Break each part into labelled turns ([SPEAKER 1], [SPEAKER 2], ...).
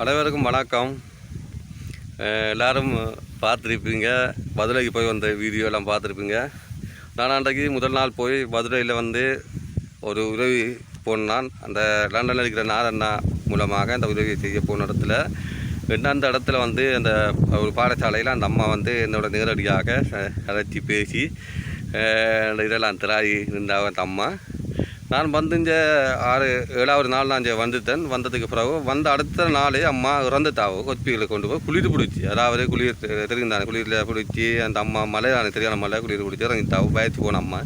[SPEAKER 1] அனைவருக்கும் வணக்கம். எல்லோரும் எல்லாரும் பார்த்துருப்பீங்க. மதுரைக்கு போய் வந்த வீடியோ எல்லாம் பார்த்துருப்பீங்க. நான் அன்றைக்கு முதல் நாள் போய் மதுரையில் வந்து ஒரு உதவி போனான். அந்த லண்டனில் இருக்கிற நாரண்ணா மூலமாக அந்த உதவியை செய்ய போன இடத்துல. ரெண்டாந்த இடத்துல வந்து அந்த ஒரு பாடசாலையில் அந்த அம்மா வந்து என்னோட நேரடியாக அழைச்சி பேசி அந்த இதெல்லாம் திராயி நின்றாங்க அந்த அம்மா. நான் வந்து இங்கே ஆறு ஏழாவது நாள் நான் இங்கே வந்துட்டேன். வந்ததுக்கு பிறகு வந்த அடுத்த நாளே அம்மா இறந்துட்டாவோ கொப்பிகளை கொண்டு போய் குளிர் பிடிச்சி அதாவது குளிர் தெ- குளிரில் பிடிச்சி அந்த அம்மா மலை மலையான தெரியாத மலை குளிர் பிடிச்சி இறங்கிட்டாவோ பயத்து போன அம்மா.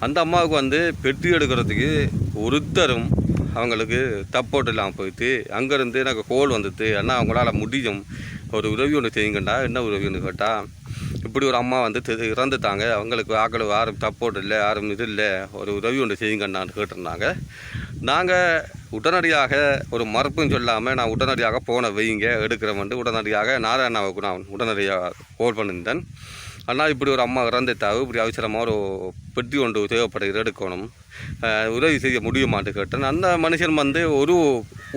[SPEAKER 1] அந்த அம்மாவுக்கு வந்து பெட்டி எடுக்கிறதுக்கு ஒருத்தரும் அவங்களுக்கு தப்போட்டு இல்லாமல் போயிட்டு அங்கேருந்து எனக்கு கோல் வந்துட்டு அண்ணா அவங்களால முடியும். ஒரு உதவி ஒன்று செய்யுங்கண்டா என்ன உதவி ஒன்று கேட்டால் இப்படி ஒரு அம்மா வந்து இறந்துட்டாங்க. அவங்களுக்கு ஆக்கள் யாரும் சப்போர்ட் இல்லை யாரும் இது இல்லை. ஒரு உதவி ஒன்று செய்யுங்கண்ணான்னு கேட்டிருந்தாங்க. நாங்கள் உடனடியாக ஒரு மறுப்பும் சொல்லாமல் நான் உடனடியாக போன வைங்க எடுக்கிறவன் உடனடியாக நாராயணாவுக்கு நான் உடனடியாக கோல் பண்ணியிருந்தேன். ஆனால் இப்படி ஒரு அம்மா இறந்துட்டாவு இப்படி அவசரமாக ஒரு பெட்டி ஒன்று தேவைப்படுகிறது எடுக்கணும். உதவி செய்ய முடியுமான்னு கேட்டேன். அந்த மனுஷன் வந்து ஒரு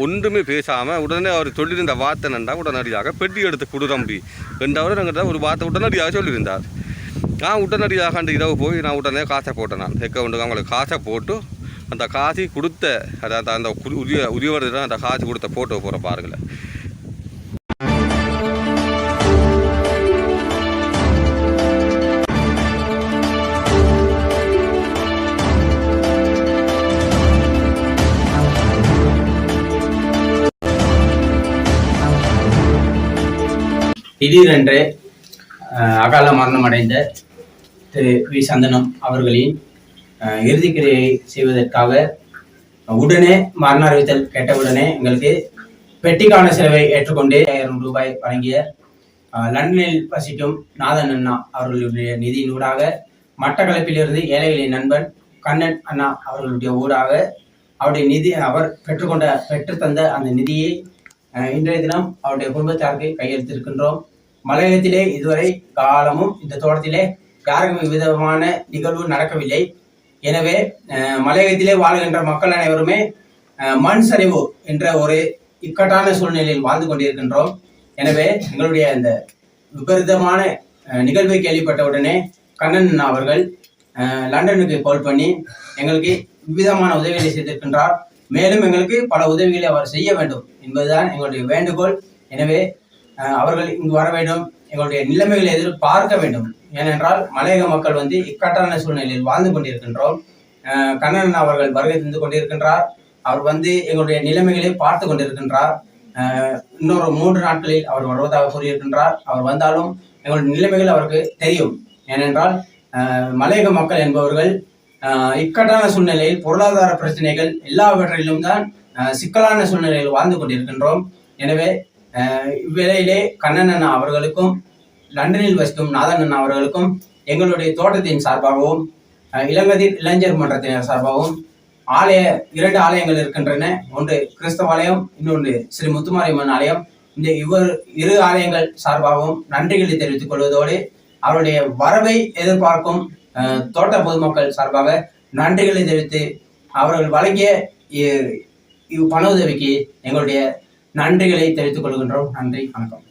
[SPEAKER 1] ஒன்றுமே பேசாமல் உடனே அவர் சொல்லியிருந்த வார்த்தை நண்டா உடனடியாக பெட்டி எடுத்து கொடு தம்பி ரெண்டாவது என்கிட்ட ஒரு வார்த்தை உடனடியாக சொல்லியிருந்தார். நான் உடனடியாக அந்த இரவு போய் நான் உடனே காசை போட்டேன் நான். அக்கௌண்ட்டுக்கு அவங்களுக்கு காசை போட்டு அந்த காசி கொடுத்த அதாவது அந்த உரிய உரியவர் தான் அந்த காசு கொடுத்த ஃபோட்டோ போகிற பாருங்களேன்.
[SPEAKER 2] திடீரென்று அகால மரணம் அடைந்த திரு வி. சந்தனம் அவர்களின் இறுதிக்கிரியை செய்வதற்காக உடனே மரண அறிவித்தல் கேட்டவுடனே எங்களுக்கு பெட்டிக்கான செலவை ஏற்றுக்கொண்டு ஆயிரம் ரூபாய் வழங்கிய லண்டனில் வசிக்கும் நாதன் அண்ணா அவர்களுடைய நிதியினூடாக மட்டக்களப்பிலிருந்து ஏழைகளின் நண்பன் கண்ணன் அண்ணா அவர்களுடைய ஊடாக அவருடைய நிதி அவர் பெற்றுக்கொண்ட பெற்றுத்தந்த அந்த நிதியை இன்றைய தினம் அவருடைய குடும்பத்தாருக்கு கையெழுத்திருக்கின்றோம் மலையத்திலே இதுவரை காலமும் இந்த தோட்டத்திலே யாருக்கும் விதமான நிகழ்வு நடக்கவில்லை. எனவே மலையகத்திலே வாழ்கின்ற மக்கள் அனைவருமே மண் சரிவு என்ற ஒரு இக்கட்டான சூழ்நிலையில் வாழ்ந்து கொண்டிருக்கின்றோம். எனவே எங்களுடைய இந்த விபரீதமான அஹ், நிகழ்வை கேள்விப்பட்டவுடனே கண்ணன் அவர்கள் லண்டனுக்கு கால் பண்ணி எங்களுக்கு விதமான உதவிகளை செய்திருக்கின்றார். மேலும் எங்களுக்கு பல உதவிகளை அவர் செய்ய வேண்டும் என்பதுதான் எங்களுடைய வேண்டுகோள். எனவே அவர்கள் இங்கு வர வேண்டும். எங்களுடைய நிலைமைகளை எதிர்பார்க்க வேண்டும். ஏனென்றால் மலையக மக்கள் வந்து இக்கட்டான சூழ்நிலையில் வாழ்ந்து கொண்டிருக்கின்றோம். கண்ணன் அவர்கள் வருகை தந்து கொண்டிருக்கின்றார். அவர் வந்து எங்களுடைய நிலைமைகளை பார்த்து கொண்டிருக்கின்றார். இன்னொரு மூன்று நாட்களில் அவர் வருவதாக கூறியிருக்கின்றார். அவர் வந்தாலும் எங்களுடைய நிலைமைகள் அவருக்கு தெரியும். ஏனென்றால் மலையக மக்கள் என்பவர்கள் இக்கட்டான சூழ்நிலையில் பொருளாதார பிரச்சனைகள் எல்லாவற்றிலும் தான் சிக்கலான சூழ்நிலையில் வாழ்ந்து கொண்டிருக்கின்றோம். எனவே இவ்வேளையிலே கண்ணன் அண்ணா அவர்களுக்கும் லண்டனில் வசிக்கும் நாதன் அண்ணா அவர்களுக்கும் எங்களுடைய தோட்டத்தின் சார்பாகவும் இளங்கதிர் இளைஞர் மன்றத்தினர் சார்பாகவும் ஆலய இரண்டு ஆலயங்கள் இருக்கின்றன. ஒன்று கிறிஸ்தவ ஆலயம் இன்னொன்று ஸ்ரீ முத்துமாரியம்மன் ஆலயம். இந்த இவர் இரு ஆலயங்கள் சார்பாகவும் நன்றிகளை தெரிவித்துக் கொள்வதோடு அவருடைய வரவை எதிர்பார்க்கும் தோட்ட பொதுமக்கள் சார்பாக நன்றிகளை தெரிவித்து அவர்கள் வழங்கிய இ- பண உதவிக்கு எங்களுடைய நன்றிகளை தெரிவித்துக் கொள்கின்றோம் நன்றி வணக்கம்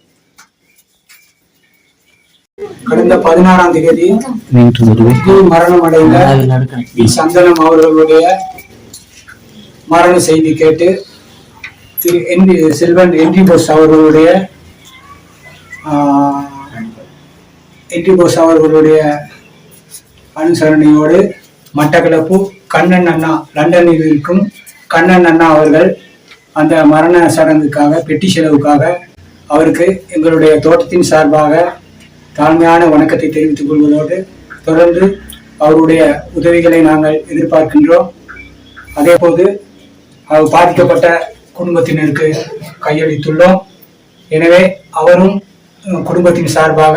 [SPEAKER 3] கடந்த பதினாறாம் தேதி மரணம் அடைந்த. சந்தனம் அவர்களுடைய மரண செய்தி கேட்டு திரு என். செல்வன் என்டி போஸ் அவர்களுடைய ஆஹ், என்டி போஸ் அவர்களுடைய அனுசரணையோடு மட்டக்களப்பு கண்ணன் அண்ணா லண்டனில் இருக்கும் கண்ணன் அண்ணா அவர்கள் அந்த மரண சடங்குக்காக பெட்டி செலவுக்காக அவருக்கு எங்களுடைய தோட்டத்தின் சார்பாக தாழ்மையான வணக்கத்தை தெரிவித்துக் கொள்வதோடு தொடர்ந்து அவருடைய உதவிகளை நாங்கள் எதிர்பார்க்கின்றோம். அதேபோது அவர் பாதிக்கப்பட்ட குடும்பத்தினருக்கு கையளித்துள்ளோம். எனவே அவரும் குடும்பத்தின் சார்பாக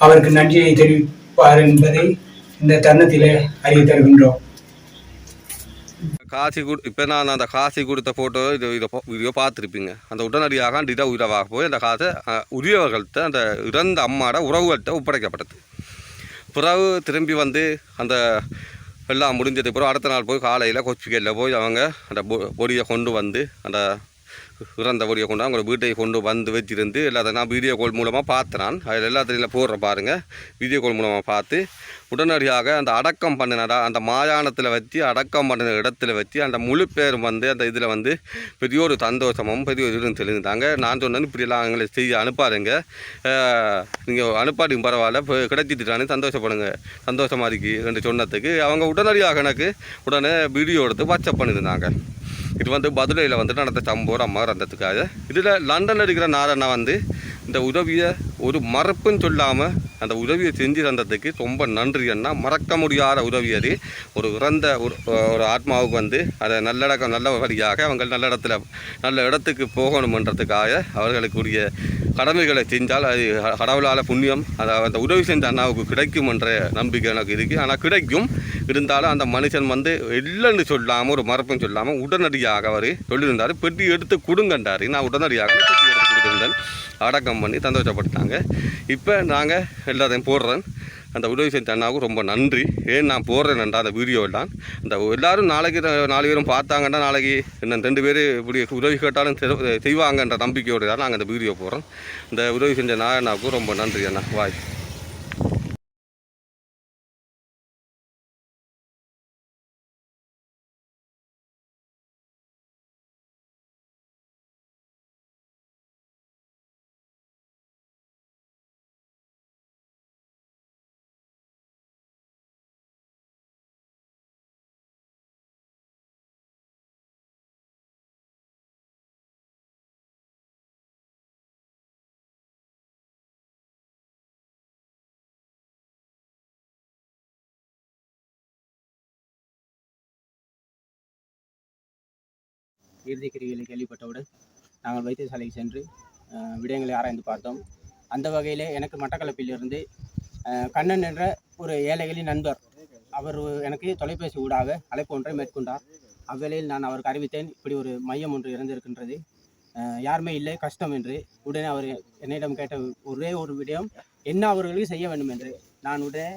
[SPEAKER 3] அவருக்கு நன்றியை தெரிவிப்பார் என்பதை இந்த தருணத்திலே அறிய தருகின்றோம்.
[SPEAKER 1] காசி கொடு இப்போ நான் அந்த காசி கொடுத்த ஃபோட்டோ இது இதை வீடியோ பார்த்துருப்பீங்க. அந்த உடனடியாக அந்த உயிரவாக போய் அந்த காசை உரியவர்கள்ட்ட அந்த இறந்த அம்மாட உறவுகள்கிட்ட ஒப்படைக்கப்பட்டது. பிறகு திரும்பி வந்து அந்த எல்லாம் முடிஞ்சதுக்கு பிறகு அடுத்த நாள் போய் காலையில் கொச்சிக்கையில் போய் அவங்க அந்த பொ- பொடியை கொண்டு வந்து அந்த இறந்தபடியை கொண்டு அவங்க வீட்டை கொண்டு வந்து வச்சிருந்து எல்லாத்தையும் நான் வீடியோ கால் மூலமாக பார்த்தேன் அதில் எல்லாத்தையும் போடுற பாருங்கள் வீடியோ கால் மூலமாக பார்த்து உடனடியாக அந்த அடக்கம் பண்ணினடா அந்த மாயாணத்தில் வச்சு அடக்கம் பண்ணின இடத்துல வச்சு அந்த முழு பேரும் வந்து அந்த இதில் வந்து பெரிய ஒரு சந்தோஷமும் பெரிய ஒரு இதுன்னு சொல்லியிருந்தாங்க நான் சொன்னேன் இப்படிலாம் எங்களை செய்ய அனுப்பாருங்க நீங்கள் அனுப்பாட்டியும் பரவாயில்ல. இப்போ கிடைச்சிட்டுட்டானே சந்தோஷப்படுங்க. சந்தோஷமாக இருக்கு. என்று சொன்னதுக்கு அவங்க உடனடியாக எனக்கு உடனே வீடியோ எடுத்து வாட்ஸ்அப் பண்ணியிருந்தாங்க. இது வந்து மதுரையில் வந்து நடந்த சம்பவம் அம்மா இறந்ததுக்காக இதில் லண்டனில் இருக்கிற நாரண்ணா வந்து இந்த உதவியை ஒரு மறப்புன்னு சொல்லாமல் அந்த உதவியை செஞ்சு தந்ததுக்கு ரொம்ப நன்றி அண்ணா. மறக்க முடியாத உதவி அது. ஒரு இறந்த ஒரு ஒரு ஆத்மாவுக்கு வந்து அதை நல்லடக்கம் நல்ல வழியாக அவங்க நல்ல இடத்துல நல்ல இடத்துக்கு போகணுமன்றதுக்காக அவர்களுக்குரிய கடமைகளை செஞ்சால் அது கடவுளால் புண்ணியம் அதை அந்த உதவி செஞ்ச அண்ணாவுக்கு கிடைக்கும் என்ற நம்பிக்கை எனக்கு இருக்குது ஆனால் கிடைக்கும். இருந்தாலும் அந்த மனுஷன் வந்து இல்லைன்னு சொல்லாமல் ஒரு மறப்புன்னு சொல்லாமல் உடனடியாக அவர் சொல்லியிருந்தார். பெட்டி எடுத்து கொடுங்கன்றார். நான் உடனடியாக பெட்டி எடுத்து கொடுத்துருந்தேன் அடக்கம் பண்ணி சந்தோஷப்பட்டாங்க இப்போ நாங்கள் எல்லாத்தையும் போடுறேன். அந்த உதவி செஞ்ச அண்ணாவுக்கு ரொம்ப நன்றி. ஏன் நான் போடுறேன்டா அந்த வீடியோ எல்லாம். இந்த எல்லாரும் நாளைக்கு நாலு பேரும் பார்த்தாங்கன்னா நாளைக்கு இன்னும் ரெண்டு பேர் இப்படி உதவி கேட்டாலும் செய்வாங்கன்ற நம்பிக்கையோடு தான் நாங்கள் அந்த வீடியோ போடுறோம். இந்த உதவி செஞ்ச நாயண்ணாவுக்கும் ரொம்ப நன்றி அண்ணா. வாய்
[SPEAKER 2] இறுதி கிரிகளை கேள்விப்பட்டவுடன் நாங்கள் வைத்தியசாலைக்கு சென்று விடயங்களை ஆராய்ந்து பார்த்தோம். அந்த வகையில் எனக்கு மட்டக்களப்பிலிருந்து கண்ணன் என்ற ஒரு ஏழைகளின் நண்பர் அவர் எனக்கு தொலைபேசி ஊடாக அழைப்பு ஒன்றை மேற்கொண்டார். அவ்வேளையில் நான் அவருக்கு அறிவித்தேன் இப்படி ஒரு மையம் ஒன்று இறந்திருக்கின்றது யாருமே இல்லை கஷ்டம் என்று. உடனே அவர் என்னிடம் கேட்ட ஒரே ஒரு விடயம் என்ன அவர்களுக்கு செய்ய வேண்டும் என்று. நான் உடனே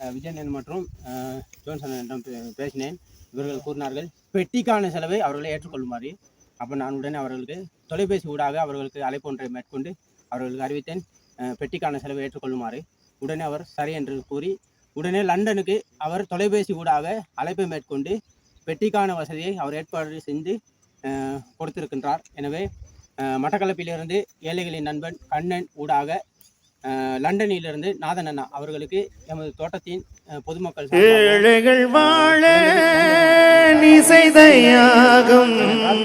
[SPEAKER 2] விஜயன் மற்றும் ஜோன்சன் ஜோன்சனிடம் பே- பேசினேன். இவர்கள் கூறினார்கள் பெட்டிக்கான செலவை அவர்களை ஏற்றுக்கொள்ளுமாறு. அப்போ நான் உடனே அவர்களுக்கு தொலைபேசி ஊடாக அவர்களுக்கு அழைப்பு ஒன்றை மேற்கொண்டு அவர்களுக்கு அறிவித்தேன் பெட்டிக்கான செலவை ஏற்றுக்கொள்ளுமாறு. உடனே அவர் சரி என்று கூறி உடனே லண்டனுக்கு அவர் தொலைபேசி ஊடாக அழைப்பை மேற்கொண்டு பெட்டிக்கான வசதியை அவர் ஏற்பாடு செஞ்சு கொடுத்திருக்கின்றார். எனவே மட்டக்களப்பிலிருந்து ஏழைகளின் நண்பன் கண்ணன் ஊடாக லண்டனிலிருந்து நாதன் அண்ணா அவர்களுக்கு எமது தோட்டத்தின் பொதுமக்கள்
[SPEAKER 4] ஏழைகள் வாழ நீ செய்த யாகம்
[SPEAKER 2] அஹ்,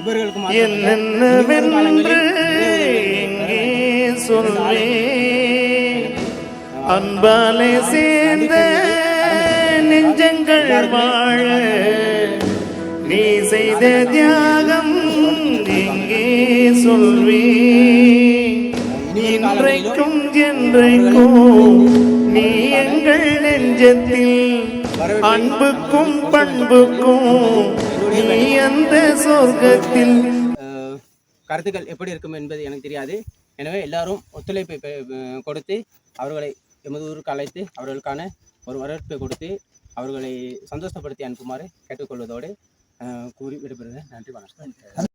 [SPEAKER 2] இவர்களுக்கு மாத்திரமல்ல,
[SPEAKER 4] என்னென்னவென்று
[SPEAKER 2] இனிவரும் காலங்களில்
[SPEAKER 4] எங்கே சொல்வேன் அன்பாலே சேர்ந்த நெஞ்சங்கள் வாழ நீ செய்த தியாகம் எங்கே சொல்வேன்? என்றைக்கும் என்றைக்கும் நீ எங்கள் நெஞ்சத்தில் அன்புக்கும் பண்புக்கும் நீ அந்த சொர்க்கத்தில்.
[SPEAKER 2] கருத்துக்கள் எப்படி இருக்கும் என்பது எனக்கு தெரியாது. எனவே எல்லாரும் ஒத்துழைப்பை கொடுத்து அவர்களை எமது ஊருக்கு அழைத்து அவர்களுக்கான ஒரு வரவேற்பை கொடுத்து அவர்களை சந்தோஷப்படுத்தி அனுப்புமாறு கேட்டுக்கொள்வதோடு கூறி விடுபடுகிறேன் நன்றி வணக்கம்.